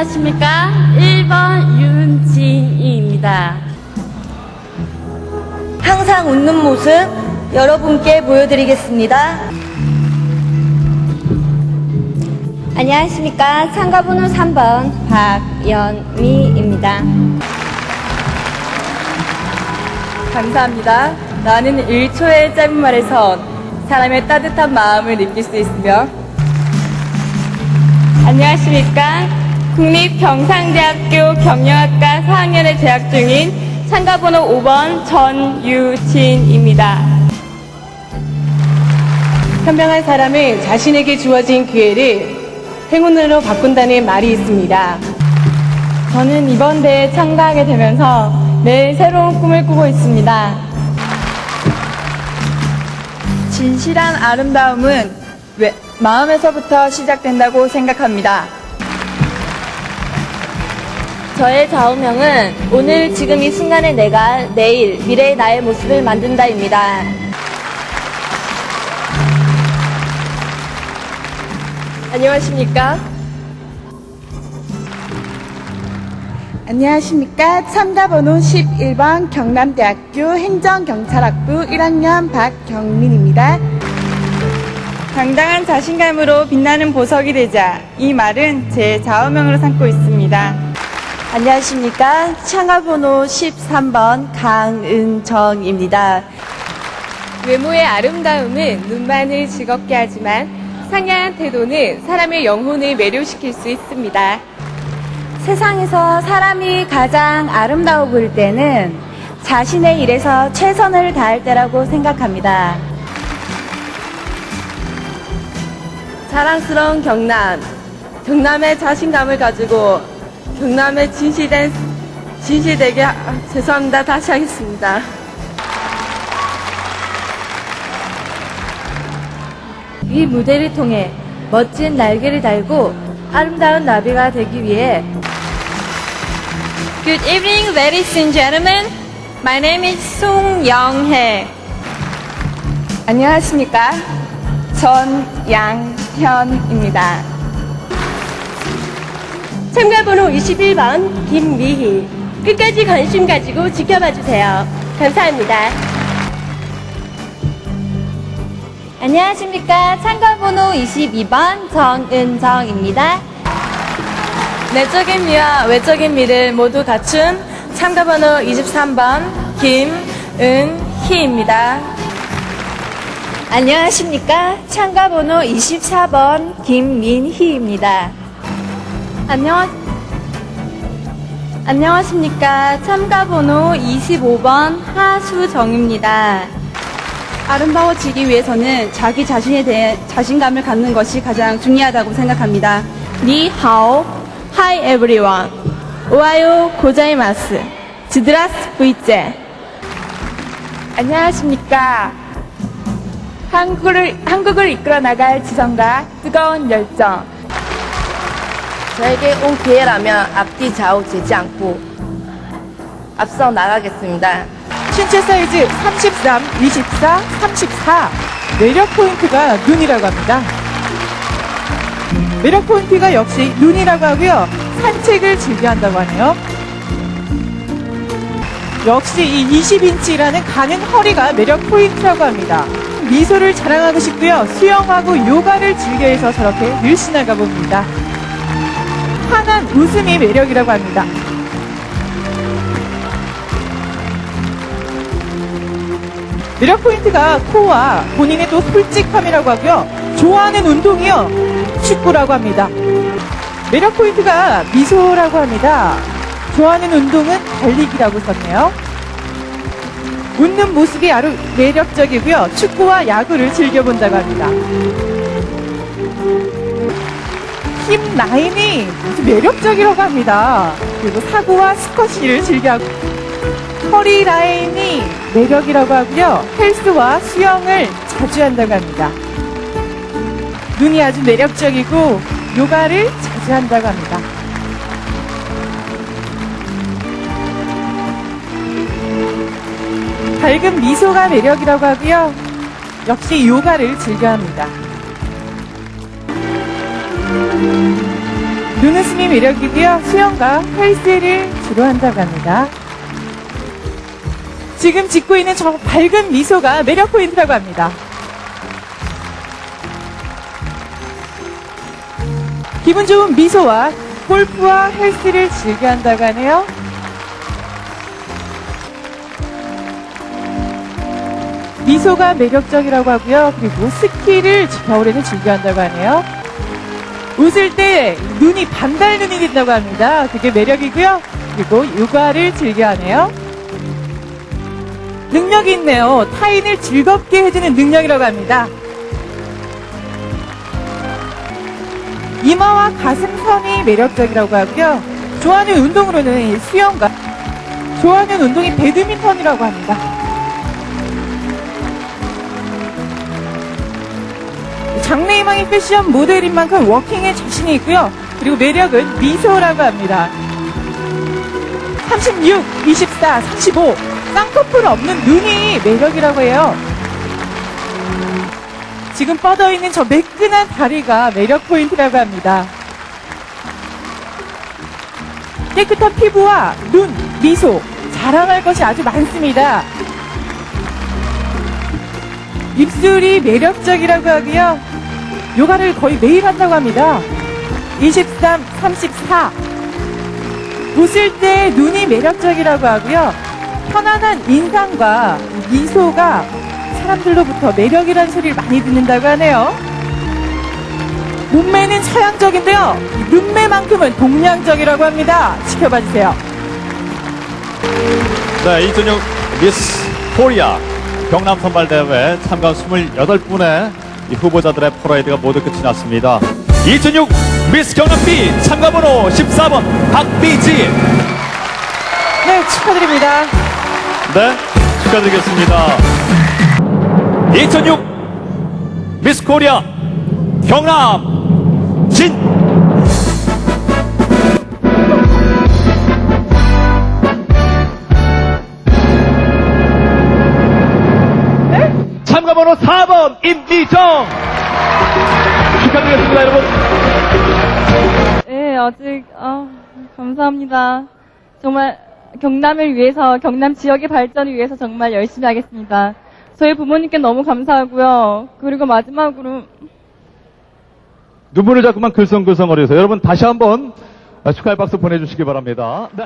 안녕하십니까. 1번 윤진이입니다. 항상 웃는 모습 여러분께 보여드리겠습니다. 안녕하십니까. 참가번호 3번 박연미입니다. 감사합니다. 나는 1초의 짧은 말에서 사람의 따뜻한 마음을 느낄 수 있으며 안녕하십니까. 국립경상대학교 경영학과 4학년에 재학 중인 참가번호 5번 전유진입니다. 현명한 사람은 자신에게 주어진 기회를 행운으로 바꾼다는 말이 있습니다. 저는 이번 대회에 참가하게 되면서 매일 새로운 꿈을 꾸고 있습니다. 진실한 아름다움은 왜- 마음에서부터 시작된다고 생각합니다. 저의 좌우명은 오늘 지금 이 순간의 내가 내일 미래의 나의 모습을 만든다입니다. 안녕하십니까? 안녕하십니까. 참가번호 11번 경남대학교 행정경찰학부 1학년 박경민입니다. 당당한 자신감으로 빛나는 보석이 되자 이 말은 제 좌우명으로 삼고 있습니다. 안녕하십니까. 참가번호 13번 강은정입니다. 외모의 아름다움은 눈만을 즐겁게 하지만 상냥한 태도는 사람의 영혼을 매료시킬 수 있습니다. 세상에서 사람이 가장 아름다워 보일 때는 자신의 일에서 최선을 다할 때라고 생각합니다. 자랑스러운 경남. 경남의 자신감을 가지고 경남의 진실된, 진실되게, 아, 죄송합니다. 다시 하겠습니다. 이 무대를 통해 멋진 날개를 달고 아름다운 나비가 되기 위해 Good evening, ladies and gentlemen. My name is 송영혜. 안녕하십니까. 전양현입니다. 참가번호 21번 김미희. 끝까지 관심 가지고 지켜봐 주세요. 감사합니다. 안녕하십니까. 참가번호 22번 정은정입니다. 내적인 미와 외적인 미를 모두 갖춘 참가번호 23번 김은희입니다. 안녕하십니까. 참가번호 24번 김민희입니다. 안녕하, 안녕하십니까. 참가번호 25번 하수정입니다. 아름다워지기 위해서는 자기 자신에 대해 자신감을 갖는 것이 가장 중요하다고 생각합니다. 니하오, hi everyone. 오하요 고자이마스. 지드라스 브이제. 안녕하십니까. 한국을, 한국을 이끌어 나갈 지성과 뜨거운 열정. 저에게 온 기회라면 앞뒤 좌우 재지 않고 앞서 나가겠습니다. 신체 사이즈 33, 24, 34. 매력 포인트가 눈이라고 합니다. 매력 포인트가 역시 눈이라고 하고요. 산책을 즐겨 한다고 하네요. 역시 이 20인치라는 가는 허리가 매력 포인트라고 합니다. 미소를 자랑하고 싶고요. 수영하고 요가를 즐겨 해서 저렇게 늘씬한가 봅니다. 환한 웃음이 매력이라고 합니다. 매력 포인트가 코와 본인의 또 솔직함이라고 하고요. 좋아하는 운동이요. 축구라고 합니다. 매력 포인트가 미소라고 합니다. 좋아하는 운동은 달리기라고 썼네요. 웃는 모습이 아주 매력적이고요. 축구와 야구를 즐겨본다고 합니다. 힙 라인이 아주 매력적이라고 합니다. 그리고 사구와 스쿼시를 즐겨 하고 허리 라인이 매력이라고 하고요. 헬스와 수영을 자주 한다고 합니다. 눈이 아주 매력적이고 요가를 자주 한다고 합니다. 밝은 미소가 매력이라고 하고요. 역시 요가를 즐겨 합니다. 눈웃음이 매력이고요. 수영과 헬스를 주로 한다고 합니다. 지금 짓고 있는 저 밝은 미소가 매력 포인트라고 합니다. 기분 좋은 미소와 골프와 헬스를 즐겨 한다고 하네요. 미소가 매력적이라고 하고요. 그리고 스키를 겨울에는 즐겨 한다고 하네요. 웃을 때 눈이 반달 눈이 된다고 합니다. 그게 매력이고요. 그리고 육아를 즐겨 하네요. 능력이 있네요. 타인을 즐겁게 해주는 능력이라고 합니다. 이마와 가슴선이 매력적이라고 하고요. 좋아하는 운동으로는 수영과 좋아하는 운동이 배드민턴이라고 합니다. 장래희망의 패션 모델인 만큼 워킹에 자신이 있고요. 그리고 매력은 미소라고 합니다. 36, 24, 35 쌍꺼풀 없는 눈이 매력이라고 해요. 지금 뻗어 있는 저 매끈한 다리가 매력 포인트라고 합니다. 깨끗한 피부와 눈, 미소, 자랑할 것이 아주 많습니다. 입술이 매력적이라고 하고요. 요가를 거의 매일 한다고 합니다. 23, 34. 웃을 때 눈이 매력적이라고 하고요. 편안한 인상과 미소가 사람들로부터 매력이라는 소리를 많이 듣는다고 하네요. 몸매는 서양적인데요. 이 눈매만큼은 동양적이라고 합니다. 지켜봐 주세요. 네, 2006 미스 코리아 경남 선발대회 참가 28분의 후보자들의 퍼레이드가 모두 끝이 났습니다. 2006 미스 경남 B 참가번호 14번 박비지. 네, 축하드립니다. 네, 축하드리겠습니다. 2006 미스 코리아 경남 진. 참가번호 4번 임미정 축하드리겠습니다 여러분 네, 아직, 아, 감사합니다. 정말 경남을 위해서, 경남 지역의 발전을 위해서 정말 열심히 하겠습니다. 저희 부모님께 너무 감사하고요. 그리고 마지막으로, 눈물을 자꾸만 글썽글썽거려서 여러분 다시 한번 축하의 박수 보내주시기 바랍니다 네.